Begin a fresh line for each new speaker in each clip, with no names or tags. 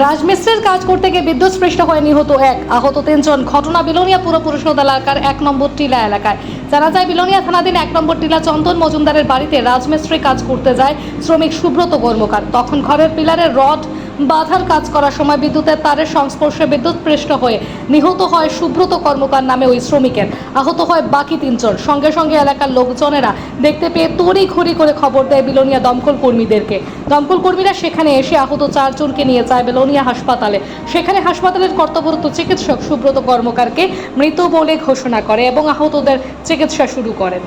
রাজমিস্ত্রির কাজ করতে গিয়ে বিদ্যুৎ স্পৃষ্ট হয়ে নিহত এক। আহত তিনজন। ঘটনা বিলোনিয়া পুর পরিষদ এলাকার এক নম্বর টিলা এলাকায়। জানা যায়, বিলোনিয়া থানাধীন এক নম্বর টিলা চন্দন মজুমদারের বাড়িতে রাজমিস্ত্রি কাজ করতে যায় শ্রমিক সুব্রত কর্মকার। তখন ঘরের পিলারের রড বাধার কাজ করার সময় বিদ্যুতের তারের সংস্পর্শে বিদ্যুৎস্পৃষ্ট হয়ে নিহত হয় সুব্রত কর্মকার নামে ওই শ্রমিকের। আহত হয় বাকি তিনজন। সঙ্গে সঙ্গে এলাকার লোকজনেরা দেখতে পেয়ে তড়ি ঘড়ি করে খবর দেয় বিলোনিয়া দমকল কর্মীদেরকে। দমকল কর্মীরা সেখানে এসে আহত চারজনকে নিয়ে যায় বেলোনিয়া হাসপাতালে। সেখানে হাসপাতালের কর্তব্যরত চিকিৎসক সুব্রত কর্মকারকে মৃত বলে ঘোষণা করে এবং আহতদের চিকিৎসা শুরু করেন।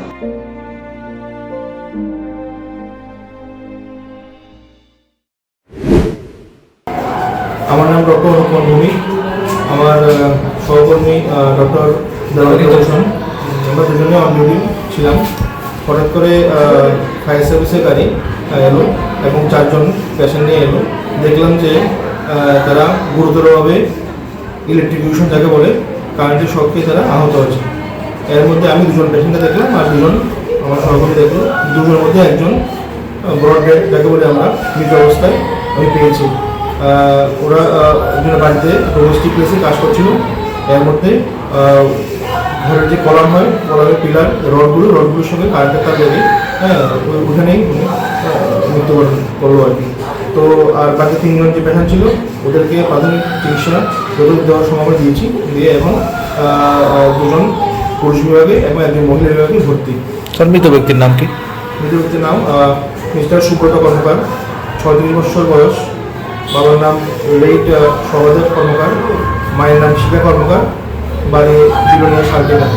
আমার নাম ডক্টর অনুপম ভৌমিক। আমার সহকর্মী ডক্টর দেওয়ালি দর্শন আমরা দুজনে অন ডিউটি ছিলাম। হঠাৎ করে ফায়ার সার্ভিসের গাড়ি এলো এবং চারজন পেশেন্ট নিয়ে এলো। দেখলাম যে তারা গুরুতরভাবে ইলেকট্রিকিউশন যাকে বলে কারেন্টের শখকে তারা আহত হয়েছে। এর মধ্যে আমি দুজন পেশেন্টকে দেখলাম আর দুজন আমার সহকর্মী দেখল। দুজনের মধ্যে একজন ব্রড যাকে বলে আমরা মৃত অবস্থায় আমি পেয়েছি। ওরা একজনের বাড়িতে ডোমেস্টিক প্লেসে কাজ করছিল। এর মধ্যে ঘরের যে কলাম হয় কলামের পিলার রডগুলো রডগুলোর সঙ্গে কারেন্টের তার লেগে হ্যাঁ ওখানেই মৃত্যুবরণ করল আর কি। তো আর বাকি তিনজন যে পেশেন্ট ছিল ওদেরকে প্রাথমিক চিকিৎসা যতটুকু দেওয়ার সময় আমরা দিয়েছি দিয়ে এখন দুজন পুরুষ বিভাগে এবং একজন মহিলা বিভাগে ভর্তি।
তার মৃত ব্যক্তির নাম কি?
মৃত ব্যক্তির নাম মিস্টার সুব্রত কর্মকার ছয়ত্রিশ বছর বয়স। বাবার নাম লেট সহদেব কর্মকার মায়ের নাম শিখা কর্মকার বাড়ি বিলোনিয়া শান্তিনা